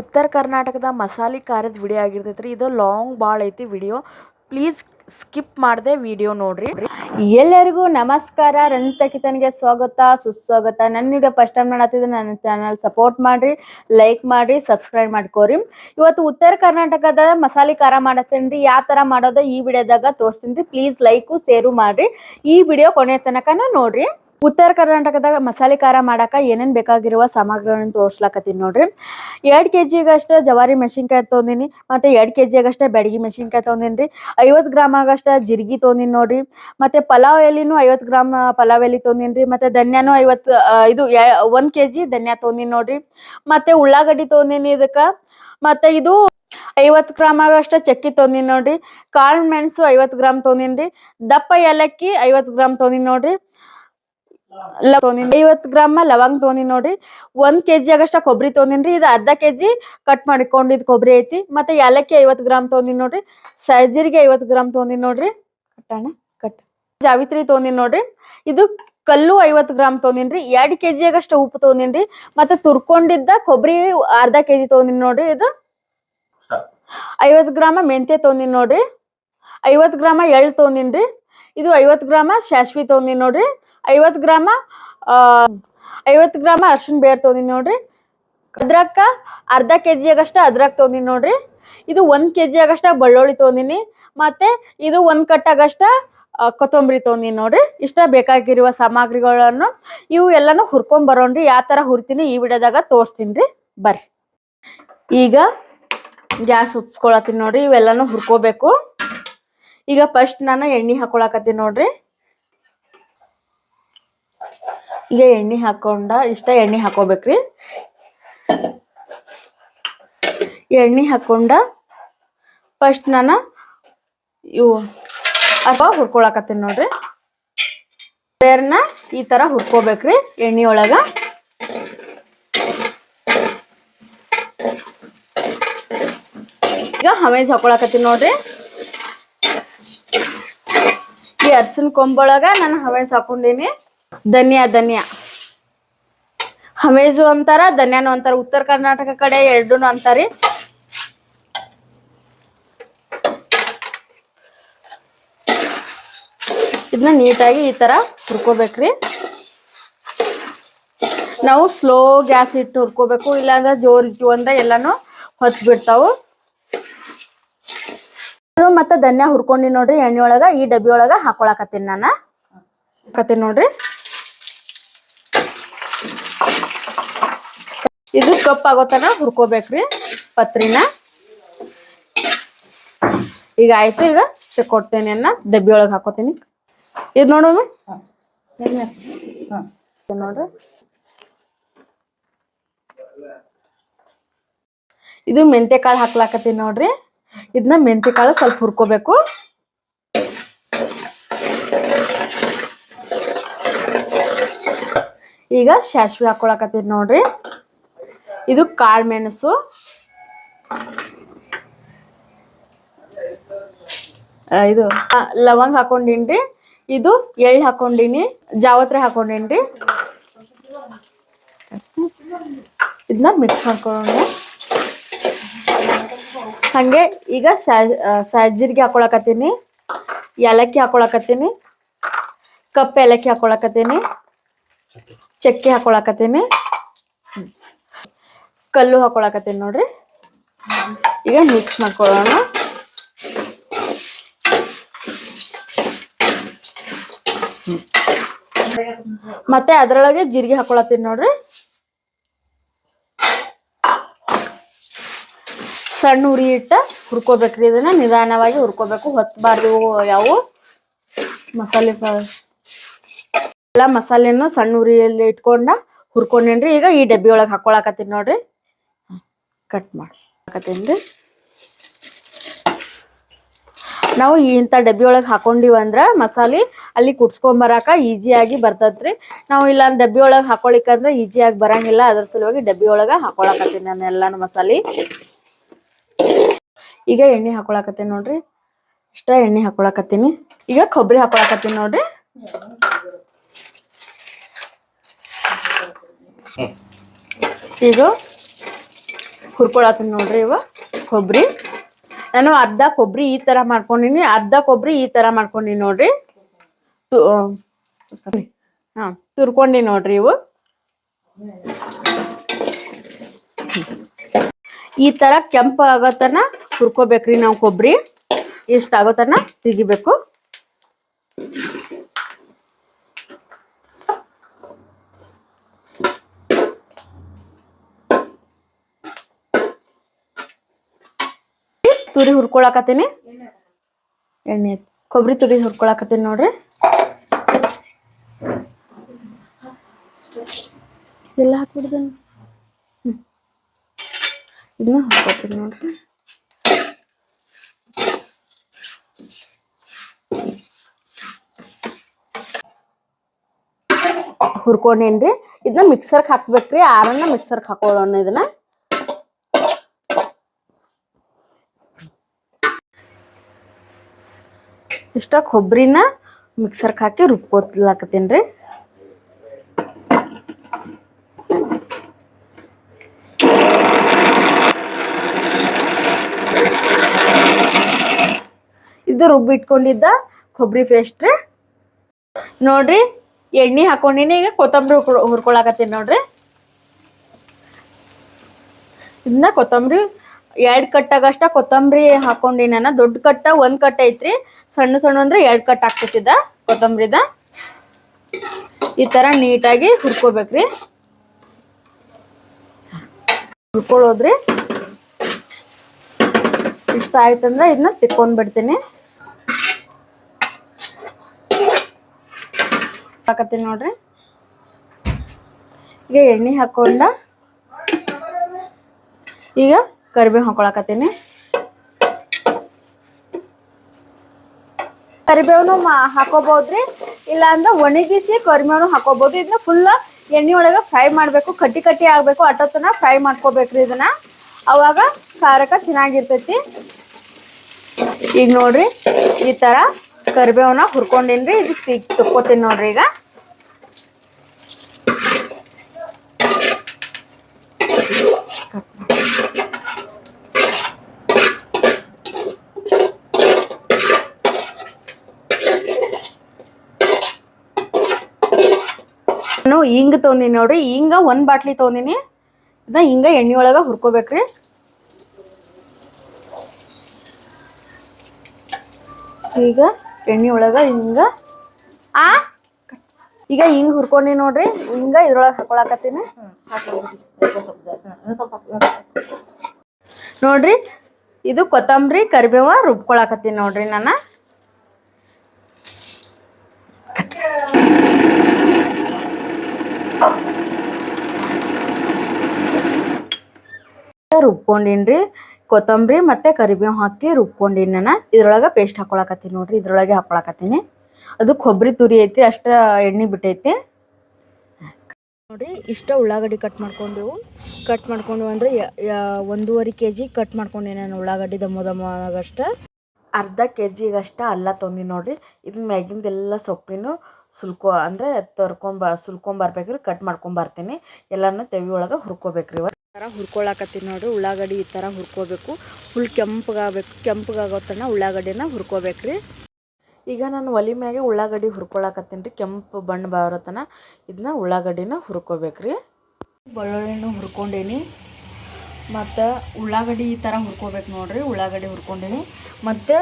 ಉತ್ತರ ಕರ್ನಾಟಕದ ಮಸಾಲೆ ಖಾರದ ವಿಡಿಯೋ ಆಗಿರ್ತೈತೆ ರೀ ಇದು ಲಾಂಗ್ ಭಾಳ ಐತಿ ವಿಡಿಯೋ ಪ್ಲೀಸ್ ಸ್ಕಿಪ್ ಮಾಡದೆ ವಿಡಿಯೋ ನೋಡ್ರಿ. ಎಲ್ಲರಿಗೂ ನಮಸ್ಕಾರ. ರಂಜಿತ ಕಿತನ್ಗೆ ಸ್ವಾಗತ, ಸುಸ್ವಾಗತ. ನನ್ನ ವಿಡಿಯೋ ಫಸ್ಟ್ ಟೈಮ್ ನೋಡತ್ತಿದ್ರೆ ನನ್ನ ಚಾನಲ್ ಸಪೋರ್ಟ್ ಮಾಡಿರಿ ಲೈಕ್ ಮಾಡ್ರಿ ಸಬ್ಸ್ಕ್ರೈಬ್ ಮಾಡ್ಕೋರಿ. ಇವತ್ತು ಉತ್ತರ ಕರ್ನಾಟಕದ ಮಸಾಲೆ ಖಾರ ಮಾಡತ್ತೇನೆ ರೀ ಯಾವ ಥರ ಮಾಡೋದ ಈ ವಿಡಿಯೋದಾಗ ತೋರಿಸ್ತೀನಿ. ರೀ ಪ್ಲೀಸ್ ಲೈಕು ಸೇರು ಮಾಡ್ರಿ. ಈ ವಿಡಿಯೋ ಕೊನೆ ತನಕನ ನೋಡ್ರಿ. ಉತ್ತರ ಕರ್ನಾಟಕದಾಗ ಮಸಾಲೆ ಖಾರ ಮಾಡಾಕ ಏನೇನ್ ಬೇಕಾಗಿರುವ ಸಾಮಗ್ರಿಗಳನ್ನ ತೋರ್ಸ್ಲಾಕತ್ತೀನಿ ನೋಡ್ರಿ. ಎರಡು ಕೆ ಜಿಗಷ್ಟ ಜವಾರಿ ಮೆಣಸಿನ್ಕಾಯಿ ತೊಗೊಂಡಿನಿ ಮತ್ತೆ ಎರಡು ಕೆ ಜಿಗಷ್ಟ ಬೆಡಗಿ ಮೆಣಸಿನ್ಕಾಯಿ ತೊಗೊಂಡಿನಿ ರೀ ಐವತ್ತು ಗ್ರಾಮ್ ಆಗಷ್ಟ ಜೀರಿಗೆ ತೊಗೊಂಡಿನಿ ನೋಡ್ರಿ. ಮತ್ತೆ ಪಲಾವ್ ಎಲಿನೂ ಐವತ್ತು ಗ್ರಾಮ್ ಪಲಾವ್ ಎಲಿ ತೊಗೊಂಡಿನಿ ರೀ ಮತ್ತೆ ಧನ್ಯಾನು ಐವತ್ತು ಇದು ಒಂದು ಕೆ ಜಿ ಧನ್ಯಾ ತೊಗೊಂಡಿನಿ ನೋಡ್ರಿ. ಮತ್ತೆ ಉಳ್ಳಾಗಡ್ಡಿ ತೊಗೊಂಡಿನಿ ಇದಕ್ಕ. ಮತ್ತೆ ಇದು ಐವತ್ತು ಗ್ರಾಮ್ ಆಗಷ್ಟ ಚಕ್ಕಿ ತೊಂದಿನಿ ನೋಡ್ರಿ. ಕಾಳು ಮೆಣಸು ಐವತ್ತು ಗ್ರಾಮ್ ತೊಗೊಂಡಿನಿ ರೀ ದಪ್ಪ ಏಲಕ್ಕಿ ಐವತ್ತು ಗ್ರಾಮ್ ತೊಂದಿನಿ ನೋಡ್ರಿ. ಐವತ್ತು ಗ್ರಾಮ್ ಲವಂಗ ತೋನಿ ನೋಡ್ರಿ. ಒಂದ್ ಕೆಜಿ ಆಗಷ್ಟ ಕೊಬ್ಬರಿ ತೋನಿನ್ರಿ ಇದು ಅರ್ಧ ಕೆಜಿ ಕಟ್ ಮಾಡಿಕೊಂಡಿದ್ ಕೊಬ್ಬರಿ ಐತಿ. ಮತ್ತೆ ಏಲಕ್ಕಿ ಐವತ್ ಗ್ರಾಮ್ ತೋನಿ ನೋಡ್ರಿ. ಸಜ್ಜಿರಿಗೆ ಐವತ್ ಗ್ರಾಮ್ ತೋನಿ ನೋಡ್ರಿ. ಕಟ್ಟಣ ಕಟ್. ಜಾವಿತ್ರಿ ತೋನಿ ನೋಡ್ರಿ. ಇದು ಕಲ್ಲು ಐವತ್ ಗ್ರಾಮ್ ತೋನಿನ್ರಿ ಎರಡ್ ಕೆಜಿ ಆಗಷ್ಟ ಉಪ್ಪು ತೋನಿನ್ರಿ ಮತ್ತೆ ತುರ್ಕೊಂಡಿದ್ದ ಕೊಬ್ಬರಿ ಅರ್ಧ ಕೆಜಿ ತೋನಿ ನೋಡ್ರಿ. ಇದು ಐವತ್ ಗ್ರಾಮ ಮೆಂತ್ಯ ತೋನಿ ನೋಡ್ರಿ. ಐವತ್ ಗ್ರಾಮ ಎಳ್ ತೋನಿನ್ರಿ ಇದು ಐವತ್ ಗ್ರಾಮ ಸಾಸ್ವಿ ತೋನಿ ನೋಡ್ರಿ. ಐವತ್ತು ಗ್ರಾಮ ಐವತ್ತು ಗ್ರಾಮ ಅರ್ಶಿನ ಬೇರ್ ತೊಗೊಂಡಿನಿ ನೋಡ್ರಿ. ಅದ್ರಕ್ಕ ಅರ್ಧ ಕೆ ಜಿ ಆಗಷ್ಟ ಅದ್ರಕ್ ತೊಗೊಂಡಿನಿ ನೋಡ್ರಿ. ಇದು ಒಂದ್ ಕೆ ಜಿ ಆಗಷ್ಟ ಬೆಳ್ಳುಳ್ಳಿ ತೊಗೊಂಡಿನಿ. ಮತ್ತೆ ಇದು ಒಂದ್ ಕಟ್ಟಾಗಷ್ಟ ಕೊತ್ತಂಬರಿ ತೊಗೊಂಡಿನಿ ನೋಡ್ರಿ. ಇಷ್ಟ ಬೇಕಾಗಿರುವ ಸಾಮಗ್ರಿಗಳನ್ನು ಇವು ಎಲ್ಲಾನು ಹುರ್ಕೊಂಡ್ ಬರೋಣ್ರಿ. ಯಾವ ತರ ಹುರ್ತೀನಿ ಈ ವಿಡಿಯೋದಾಗ ತೋರಿಸ್ತೀನಿ ರೀ ಬರ್ರಿ. ಈಗ ಗ್ಯಾಸ್ ಉಚ್ಕೊಳತ್ತೀನಿ ನೋಡ್ರಿ. ಇವೆಲ್ಲಾನು ಹುರ್ಕೋಬೇಕು. ಈಗ ಫಸ್ಟ್ ನಾನು ಎಣ್ಣೆ ಹಾಕೊಳಕತ್ತೀನಿ ನೋಡ್ರಿ. ಈಗ ಎಣ್ಣೆ ಹಾಕೊಂಡ, ಇಷ್ಟ ಎಣ್ಣೆ ಹಾಕೋಬೇಕ್ರಿ. ಎಣ್ಣೆ ಹಾಕೊಂಡ ಫಸ್ಟ್ ನಾನು ಇವು ಅಥವಾ ಹುರ್ಕೊಳಕತ್ತೀನಿ ನೋಡ್ರಿ. ಬೇರ್ನ ಈ ತರ ಹುರ್ಕೋಬೇಕ್ರಿ ಎಣ್ಣೆ ಒಳಗ. ಈಗ ಹಮೇಜ್ ಹಾಕೊಳಕತ್ತೀನಿ ನೋಡ್ರಿ. ಈ ಅರ್ಸಿನ ಕೊಂಬೊಳಗ ನಾನು ಹಮೇಜ್ ಹಾಕೊಂಡೀನಿ. ಧನ್ಯಾ, ಧನ್ಯ. ಹಮೇಜು ಅಂತಾರ, ಧನ್ಯಾನು ಅಂತಾರ. ಉತ್ತರ ಕರ್ನಾಟಕ ಕಡೆ ಎರಡೂನು ಅಂತಾರಿ. ಇದನ್ನ ನೀಟಾಗಿ ಈ ತರ ಹುರ್ಕೋಬೇಕ್ರಿ. ನಾವು ಸ್ಲೋ ಗ್ಯಾಸ್ ಇಟ್ಟು ಹುರ್ಕೋಬೇಕು, ಇಲ್ಲಾಂದ್ರೆ ಜೋರ್ ಇಟ್ಟು ಅಂದ್ರೆ ಎಲ್ಲಾನು ಹೊತ್ ಬಿಡ್ತಾವು. ಮತ್ತೆ ಧನ್ಯ ಹುರ್ಕೊಂಡಿ ನೋಡ್ರಿ ಎಣ್ಣೆ ಒಳಗ ಈ ಡಬ್ಬಿ ಒಳಗ ಹಾಕೊಳಕತ್ತೀನಿ ನಾನು. ಹಾಕತ್ತೀನಿ ನೋಡ್ರಿ. ಇದು ಕಪ್ ಆಗೋತನ ಹುರ್ಕೋಬೇಕ್ರಿ ಪತ್ರಿನ. ಈಗ ಆಯ್ತು ಈಗ ಕೊಡ್ತೇನೆ ಅನ್ನ ಡಬ್ಬಿ ಒಳಗೆ ಹಾಕೋತೀನಿ. ಇದು ನೋಡೋಣ ನೋಡ್ರಿ. ಇದು ಮೆಂತೆ ಕಾಳು ಹಾಕ್ಲಾಕತ್ತೀನಿ ನೋಡ್ರಿ. ಇದನ್ನ ಮೆಂತೆ ಕಾಳು ಸ್ವಲ್ಪ ಹುರ್ಕೋಬೇಕು. ಈಗ ಶಾಸ್ವಿ ಹಾಕೊಳಕತ್ತೀನಿ ನೋಡ್ರಿ. ಇದು ಕಾಳು ಮೆಣಸು. ಆ, ಇದು ಲವಂಗ ಹಾಕೊಂಡಿನ್ರಿ. ಇದು ಎಳ್ಳು ಹಾಕೊಂಡಿನಿ ಜಾವತ್ರೆ ಹಾಕೊಂಡಿನ್ರಿ. ಇದನ್ನ ಮಿಕ್ಸ್ ಮಾಡ್ಕೊಳ್ಳೋಣ. ಹಂಗೆ ಈಗ ಸಜ್ಜಿರ್ಗೆ ಹಾಕೊಳಕತ್ತೀನಿ ಏಲಕ್ಕಿ ಹಾಕೊಳಕತ್ತೀನಿ ಕಪ್ ಏಲಕ್ಕಿ ಹಾಕೊಳಕತ್ತೀನಿ ಚಕ್ಕೆ ಹಾಕೊಳಕತ್ತೀನಿ. ಕಲ್ಲು ಹಾಕೊಳಕತ್ತೀನಿ ನೋಡ್ರಿ. ಈಗ ಮಿಕ್ಸ್ ಮಾಡ್ಕೊಳ್ಳೋಣ. ಮತ್ತೆ ಅದ್ರೊಳಗೆ ಜೀರಿಗೆ ಹಾಕೊಳತ್ತೀನಿ ನೋಡ್ರಿ. ಸಣ್ಣ ಉರಿ ಇಟ್ಟ ಹುರ್ಕೋಬೇಕ್ರಿ, ಇದನ್ನ ನಿಧಾನವಾಗಿ ಹುರ್ಕೋಬೇಕು. ಹೊತ್ತಬಾರ್ದು ಯಾವು. ಮಸಾಲೆ ಎಲ್ಲಾ ಮಸಾಲೆನು ಸಣ್ಣ ಉರಿಯಲ್ಲಿ ಇಟ್ಕೊಂಡ ಹುರ್ಕೊಂಡೇನ್ರಿ. ಈಗ ಈ ಡಬ್ಬಿ ಒಳಗೆ ಹಾಕೊಳಕತ್ತೀನಿ ನೋಡ್ರಿ. ಕಟ್ ಮಾಡಿ. ರೀ ನಾವು ಇಂಥ ಡಬ್ಬಿ ಒಳಗೆ ಹಾಕೊಂಡಿವಿ ಅಂದ್ರ ಮಸಾಲೆ ಅಲ್ಲಿ ಕುಟ್ಸ್ಕೊಂಬರಾಕ ಈಸಿಯಾಗಿ ಬರ್ತದ್ರಿ ನಾವು ಇಲ್ಲ ಡಬ್ಬಿ ಒಳಗೆ ಈಜಿ ಈಸಿಯಾಗಿ ಬರಂಗಿಲ್ಲ. ಅದ್ರ ಸಲುವಾಗಿ ಡಬ್ಬಿ ಒಳಗೆ ಹಾಕೊಳಕತ್ತೀನಿ ನಾನು ಎಲ್ಲಾನು ಮಸಾಲೆ. ಈಗ ಎಣ್ಣೆ ಹಾಕೊಳಕತ್ತೀನಿ ನೋಡ್ರಿ. ಇಷ್ಟ ಎಣ್ಣೆ ಹಾಕೊಳಕತ್ತೀನಿ. ಈಗ ಕೊಬ್ಬರಿ ಹಾಕೊಳಕತ್ತೀನಿ ನೋಡ್ರಿ. ಈಗ ಹುರ್ಕೊಳತ್ತೀನಿ ನೋಡ್ರಿ ಇವ. ಕೊಬ್ಬರಿ ನಾನು ಅರ್ಧ ಕೊಬ್ಬರಿ ಈ ಥರ ಮಾಡ್ಕೊಂಡಿನಿ, ಅರ್ಧ ಕೊಬ್ಬರಿ ಈ ಥರ ಮಾಡ್ಕೊಂಡಿನಿ ನೋಡ್ರಿ. ತು ಹಾಂ, ತುರ್ಕೊಂಡಿ ನೋಡ್ರಿ ಇವು. ಈ ಥರ ಕೆಂಪು ಆಗೋತನ ಹುರ್ಕೋಬೇಕ್ರಿ ನಾವು ಕೊಬ್ಬರಿ ಇಷ್ಟ ಆಗೋತನ, ತೆಗಿಬೇಕು. ತುರಿ ಹುರ್ಕೊಳಕತ್ತೀನಿ. ಎಣ್ಣೆ ಕೊಬ್ಬರಿ ತುರಿ ಹುರ್ಕೊಳಕತ್ತೀನಿ ನೋಡ್ರಿ. ಎಲ್ಲ ಹಾಕ್ಬಿಡ್ದೆ ಇದನ್ನ ಹಾಕೋತೀನಿ ನೋಡ್ರಿ. ಹುರ್ಕೊಂಡೇನ್ರಿ ಇದನ್ನ ಮಿಕ್ಸರ್ಗೆ ಹಾಕ್ಬೇಕ್ರಿ. ಆರನ್ನ ಮಿಕ್ಸರ್ಗೆ ಹಾಕೊಳ್ಳೋಣ ಇದನ್ನ. ಇಷ್ಟ ಕೊಬ್ಬರಿನ ಮಿಕ್ಸರ್ಗೆ ಹಾಕಿ ರುಬ್ಕೋತ್ಲಾಕತ್ತೀನಿ ರೀ. ಇದು ರುಬ್ಬಿಟ್ಕೊಂಡಿದ್ದ ಕೊಬ್ಬರಿ ಪೇಸ್ಟ್ ರೀ. ನೋಡ್ರಿ, ಎಣ್ಣೆ ಹಾಕೊಂಡಿನಿ, ಈಗ ಕೊತ್ತಂಬರಿ ಹುರ್ಕೊಳ ಹುರ್ಕೊಳಕತ್ತೀನಿ ನೋಡ್ರಿ. ಇದನ್ನ ಕೊತ್ತಂಬರಿ ಎರಡು ಕಟ್ಟಾಗಷ್ಟ ಕೊತ್ತಂಬರಿ ಹಾಕೊಂಡಿ ನಾನು ದೊಡ್ಡ ಕಟ್ಟ ಒಂದ್ ಕಟ್ಟ ಐತ್ರಿ. ಸಣ್ಣ ಸಣ್ಣ ಅಂದ್ರೆ ಎರಡು ಕಟ್ ಹಾಕ್ಬಿಟ್ಟಿದ್ದ ಕೊತ್ತಂಬರಿದ. ಈ ತರ ನೀಟಾಗಿ ಹುರ್ಕೋಬೇಕ್ರಿ. ಹುರ್ಕೊಳ್ಳೋದ್ರಿ. ಇಷ್ಟ ಆಯ್ತಂದ್ರೆ ಇದನ್ನ ತಿಕ್ಕೊಂಡ್ ಬಿಡ್ತೀನಿ. ಹಾಕತ್ತೀನಿ ನೋಡ್ರಿ. ಈಗ ಎಣ್ಣೆ ಹಾಕೊಂಡ. ಈಗ ಕರಿಬೇವು ಹಾಕೊಳಕತ್ತೀನಿ. ಕರಿಬೇವನು ಹಾಕೋಬಹುದ್ರಿ? ಇಲ್ಲ ಅಂದ್ರೆ ಒಣಗಿಸಿ ಕರಿಬೇವನು ಹಾಕೋಬಹುದು. ಇದನ್ನ ಫುಲ್ ಎಣ್ಣೆ ಒಳಗೆ ಫ್ರೈ ಮಾಡಬೇಕು. ಕಟ್ಟಿ ಕಟ್ಟಿ ಆಗಬೇಕು. ಅಟೋತನ ಫ್ರೈ ಮಾಡ್ಕೋಬೇಕ್ರಿ ಇದನ್ನ. ಅವಾಗ ಖಾರಕ ಚೆನ್ನಾಗಿರ್ತೈತಿ. ಈಗ ನೋಡ್ರಿ, ಈ ತರ ಕರಿಬೇವನ ಹುರ್ಕೊಂಡಿನ್ರಿ. ಇದು ತುಕ್ಕೋತೀನಿ ನೋಡ್ರಿ ಈಗ ನಾನು ಹಿಂಗ್ ತೊಗೊಂಡಿನಿ ನೋಡ್ರಿ. ಹಿಂಗ ಒಂದ್ ಬಾಟ್ಲಿ ತೊಗೊಂಡಿನಿ. ಇದನ್ನ ಹಿಂಗ ಎಣ್ಣೆ ಒಳಗ ಹುರ್ಕೋಬೇಕ್ರಿ. ಈಗ ಎಣ್ಣೆ ಒಳಗ ಹಿಂಗ ಆ? ಈಗ ಹಿಂಗ್ ಹುರ್ಕೊಂಡಿ ನೋಡ್ರಿ. ಹಿಂಗ ಇದ್ರೊಳಗ ಹಾಕೊಳಕತ್ತೀನಿ. ನೋಡ್ರಿ, ಇದು ಕೊತ್ತಂಬರಿ, ಕರಿಬೇವ ರುಬ್ಕೊಳಕತ್ತೀನಿ ನೋಡ್ರಿ ನಾನು. ರುಬ್ಕೊಂಡಿನ್ರಿ. ಕೊತ್ತಂಬರಿ ಮತ್ತೆ ಕರಿಬೇವು ಹಾಕಿ ರುಬ್ಕೊಂಡಿನಿ ನಾನು. ಇದ್ರೊಳಗೆ ಪೇಸ್ಟ್ ಹಾಕೊಳಕತ್ತೀನಿ ನೋಡ್ರಿ, ಇದ್ರೊಳಗೆ ಹಾಕೊಳಕತ್ತೀನಿ. ಅದು ಕೊಬ್ಬರಿ ತುರಿ ಐತಿ ಅಷ್ಟ ಎಣ್ಣೆ ಬಿಟ್ಟೈತಿ. ನೋಡ್ರಿ, ಇಷ್ಟ ಉಳ್ಳಾಗಡ್ಡಿ ಕಟ್ ಮಾಡ್ಕೊಂಡೆವು. ಕಟ್ ಮಾಡ್ಕೊಂಡು ಅಂದ್ರೆ ಒಂದೂವರೆ ಕೆ ಜಿ ಕಟ್ ಮಾಡ್ಕೊಂಡೆ ನಾನು ಉಳ್ಳಾಗಡ್ಡಿ ದಮ್ಮ ದಮ್ಮಗಷ್ಟ ಅರ್ಧ ಕೆ ಜಿಗಷ್ಟ ಅಲ್ಲ ತೊಂದಿ ನೋಡ್ರಿ. ಇದನ್ನ ಮ್ಯಾಗಿಂದೆಲ್ಲ ಸೊಪ್ಪಿನ ಸುಲ್ಕೊ, ಅಂದರೆ ತರ್ಕೊಂಬ, ಸುಲ್ಕೊಂಬರ್ಬೇಕ್ರಿ ಕಟ್ ಮಾಡ್ಕೊಂಬರ್ತೀನಿ. ಎಲ್ಲನೂ ತೆವಿ ಒಳಗೆ ಹುರ್ಕೋಬೇಕ್ರಿ ಥರ ಹುರ್ಕೊಳಕತ್ತೀನಿ ನೋಡ್ರಿ. ಉಳ್ಳಾಗಡ್ಡಿ ಈ ಥರ ಹುರ್ಕೋಬೇಕು. ಫುಲ್ ಕೆಂಪಗಾಗಬೇಕು. ಕೆಂಪಗಾಗೋ ತನಕ ಉಳ್ಳಾಗಡ್ಡಿನ ಹುರ್ಕೋಬೇಕ್ರಿ. ಈಗ ನಾನು ಒಲಿ ಮ್ಯಾಗೆ ಉಳ್ಳಾಗಡ್ಡಿ ಹುರ್ಕೊಳಕತ್ತೀನಿ ರೀ. ಕೆಂಪು ಬಣ್ಣ ಬರೋ ತನಕ ಇದನ್ನ ಉಳ್ಳಾಗಡ್ಡಿನ ಹುರ್ಕೋಬೇಕ್ರಿ. ಬೆಳ್ಳುಳ್ಳಿನೂ ಹುರ್ಕೊಂಡೇನಿ. ಮತ್ತು ಉಳ್ಳಾಗಡ್ಡಿ ಈ ಥರ ಹುರ್ಕೋಬೇಕು ನೋಡಿರಿ. ಉಳ್ಳಾಗಡ್ಡಿ ಹುರ್ಕೊಂಡೀನಿ. ಮತ್ತು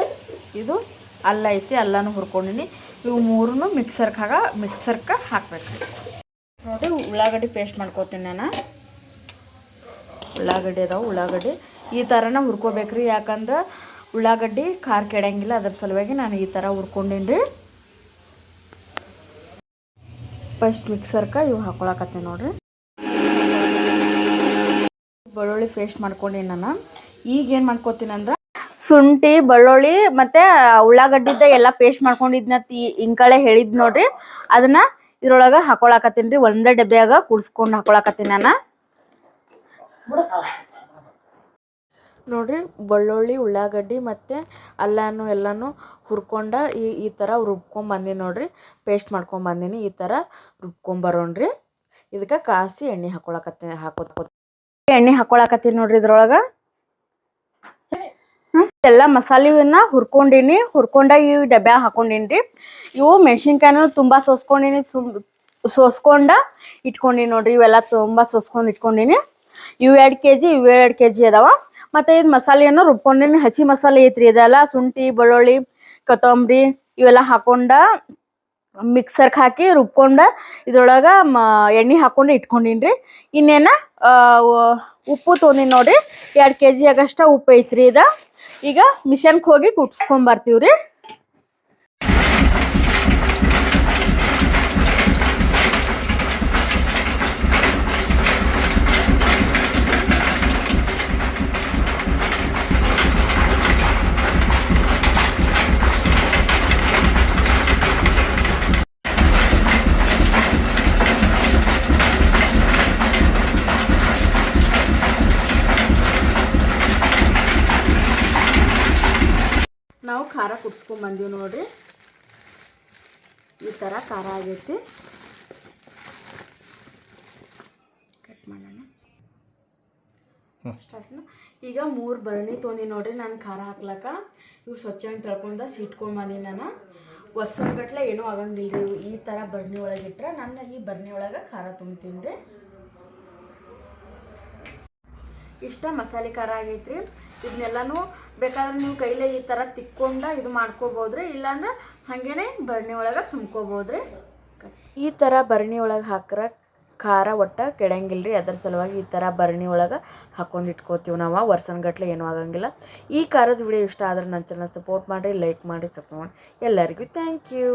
ಇದು ಅಲ್ಲ ಐತಿ, ಅಲ್ಲನೂ ಹುರ್ಕೊಂಡಿನಿ. ಇವು ಮೂರನ್ನೂ ಮಿಕ್ಸರ್ಗೆ ಹಾಗ ಮಿಕ್ಸರ್ಗೆ ಹಾಕ್ಬೇಕು ನೋಡಿ ಉಳ್ಳಾಗಡ್ಡಿ ಪೇಸ್ಟ್ ಮಾಡ್ಕೋತೀನಿ ನಾನು. ಉಳ್ಳಾಗಡ್ಡಿ ಅದಾವೆ, ಉಳ್ಳಾಗಡ್ಡಿ ಈ ಥರನ ಹುರ್ಕೋಬೇಕ್ರಿ. ಯಾಕಂದ್ರೆ ಉಳ್ಳಾಗಡ್ಡಿ ಖಾರ ಕೆಡಂಗಿಲ್ಲ, ಅದ್ರ ಸಲುವಾಗಿ ನಾನು ಈ ಥರ ಹುರ್ಕೊಂಡೀನಿ ರೀ ಫಸ್ಟ್ ಮಿಕ್ಸರ್ಗೆ ಇವು ಹಾಕೊಳಕತ್ತೀನಿ ನೋಡ್ರಿ. ಬೆಳ್ಳುಳ್ಳಿ ಪೇಸ್ಟ್ ಮಾಡ್ಕೊಂಡೀನಿ ನಾನು. ಈಗ ಏನು ಮಾಡ್ಕೋತೀನಿ ಅಂದ್ರೆ ಶುಂಠಿ, ಬೆಳ್ಳುಳ್ಳಿ ಮತ್ತು ಉಳ್ಳಾಗಡ್ಡಿದ ಎಲ್ಲ ಪೇಸ್ಟ್ ಮಾಡ್ಕೊಂಡಿದ್ನ ಇಂಕಳೆ ಹೇಳಿದ್ ನೋಡ್ರಿ. ಅದನ್ನ ಇದ್ರೊಳಗೆ ಹಾಕೊಳಕತ್ತೀನಿ ರೀ. ಒಂದೇ ಡಬ್ಬ್ಯಾಗ ಕುಡ್ಸ್ಕೊಂಡು ಹಾಕೊಳಕತ್ತೀನಿ ನಾನು. ನೋಡ್ರಿ, ಬೆಳ್ಳುಳ್ಳಿ, ಉಳ್ಳಾಗಡ್ಡಿ ಮತ್ತು ಅಲ್ಲಾನು, ಎಲ್ಲನೂ ಹುರ್ಕೊಂಡ ಈ ಈ ಥರ ರುಬ್ಕೊಂಬಂದೀನಿ ನೋಡ್ರಿ. ಪೇಸ್ಟ್ ಮಾಡ್ಕೊಂಬಂದೀನಿ ಈ ಥರ ರುಬ್ಕೊಂಬರೋಣ್ರಿ ಇದಕ್ಕೆ ಕಾಸಿ ಎಣ್ಣೆ ಹಾಕೊಳಕತ್ತೀನಿ ಹಾಕೋ ಎಣ್ಣೆ ಹಾಕೊಳಕತ್ತೀನಿ ನೋಡ್ರಿ ಇದ್ರೊಳಗ. ಎಲ್ಲ ಮಸಾಲೆವನ್ನ ಹುರ್ಕೊಂಡಿನಿ, ಹುರ್ಕೊಂಡ ಈ ಡಬ್ಬೆ ಹಾಕೊಂಡೀನಿ ರೀ ಇವು ಮೆಣಸಿನ್ಕಾಯಿನೂ ತುಂಬಾ ಸೋಸ್ಕೊಂಡಿನಿ, ಸುಮ್ ಸೋಸ್ಕೊಂಡ ಇಟ್ಕೊಂಡಿನಿ ನೋಡ್ರಿ, ಇವೆಲ್ಲ ತುಂಬಾ ಸೋಸ್ಕೊಂಡು ಇಟ್ಕೊಂಡಿನಿ. ಇವು ಎರಡು ಕೆ ಜಿ ಇವು ಎರಡು ಕೆ ಜಿ ಅದಾವ. ಮತ್ತೆ ಇದು ಮಸಾಲೆಯನ್ನು ರುಬ್ಕೊಂಡಿನ. ಹಸಿ ಮಸಾಲೆ ಐತ್ರಿ ಇದೆಲ್ಲ ಶುಂಠಿ, ಬೆಳ್ಳುಳ್ಳಿ, ಕೊತ್ತಂಬರಿ ಇವೆಲ್ಲ ಹಾಕೊಂಡ ಮಿಕ್ಸರ್ಗೆ ಹಾಕಿ ರುಬ್ಕೊಂಡ ಇದ್ರೊಳಗೆ ಮ, ಎಣ್ಣೆ ಹಾಕೊಂಡು ಇಟ್ಕೊಂಡಿನ್ರಿ. ಇನ್ನೇನ ಉಪ್ಪು ತೊಗೊಂಡಿನಿ ನೋಡ್ರಿ. ಎರಡು ಕೆ ಜಿ ಆಗಷ್ಟ ಉಪ್ಪು ಐತ್ರಿ ಇದು. ಈಗ ಮಿಷನ್ಗೆ ಹೋಗಿ ಕುಟ್ಸ್ಕೊಂಡ್ ಬರ್ತೀವಿ ರೀ ನಾವು ಬಂದೀವಿ ನೋಡ್ರಿ. ಈ ಥರ ಖಾರ ಆಗೈತಿ. ಕಟ್ ಮಾಡೋಣ. ಈಗ ಮೂರು ಬರಣಿ ತೊಂದಿ ನೋಡ್ರಿ. ನಾನು ಖಾರ ಹಾಕ್ಲಕ್ಕ. ಇವು ಸ್ವಚ್ಛವಾಗಿ ತಳ್ಕೊಂಡ ಸೀಟ್ಕೊಂಬಂದಿ ನಾನು. ವರ್ಷಗಟ್ಲೆ ಏನೂ ಆಗಂಗಿಲ್ಲ ರೀ ಈ ಥರ ಭರಣಿ ಒಳಗೆ ಇಟ್ರೆ ನಾನು ಈ ಭರಣಿ ಒಳಗೆ ಖಾರ ತುಂಬ್ತೀನಿ ರೀ. ಇಷ್ಟ ಮಸಾಲೆ ಖಾರ ಆಗೈತ್ರಿ. ಇದನ್ನೆಲ್ಲನೂ ಬೇಕಾದ್ರೆ ನೀವು ಕೈಲೇ ಈ ಥರ ತಿಕ್ಕೊಂಡು ಇದು ಮಾಡ್ಕೋಬೋದ್ರಿ, ಇಲ್ಲಾಂದ್ರೆ ಹಾಗೇನೆ ಭರಣಿ ಒಳಗೆ ತುಂಬ್ಕೋಬೋದ್ರಿ. ಈ ಥರ ಭರಣಿ ಒಳಗೆ ಹಾಕ್ರ ಖಾರ ಒಟ್ಟ ಕೆಡಂಗಿಲ್ಲ ರೀ ಅದ್ರ ಸಲುವಾಗಿ ಈ ಥರ ಭರಣಿ ಒಳಗೆ ಹಾಕೊಂಡು ಇಟ್ಕೋತೀವಿ ನಾವು ವರ್ಷನ್ಗಟ್ಲೆ ಏನೂ ಆಗಂಗಿಲ್ಲ. ಈ ಖಾರದ ವಿಡಿಯೋ ಇಷ್ಟ ಆದ್ರೆ ನನ್ನ ಚಾನಲ್ ಸಪೋರ್ಟ್ ಮಾಡಿರಿ ಲೈಕ್ ಮಾಡಿ ಸಪೋರ್ಟ್ ಎಲ್ಲರಿಗೂ ಥ್ಯಾಂಕ್ ಯು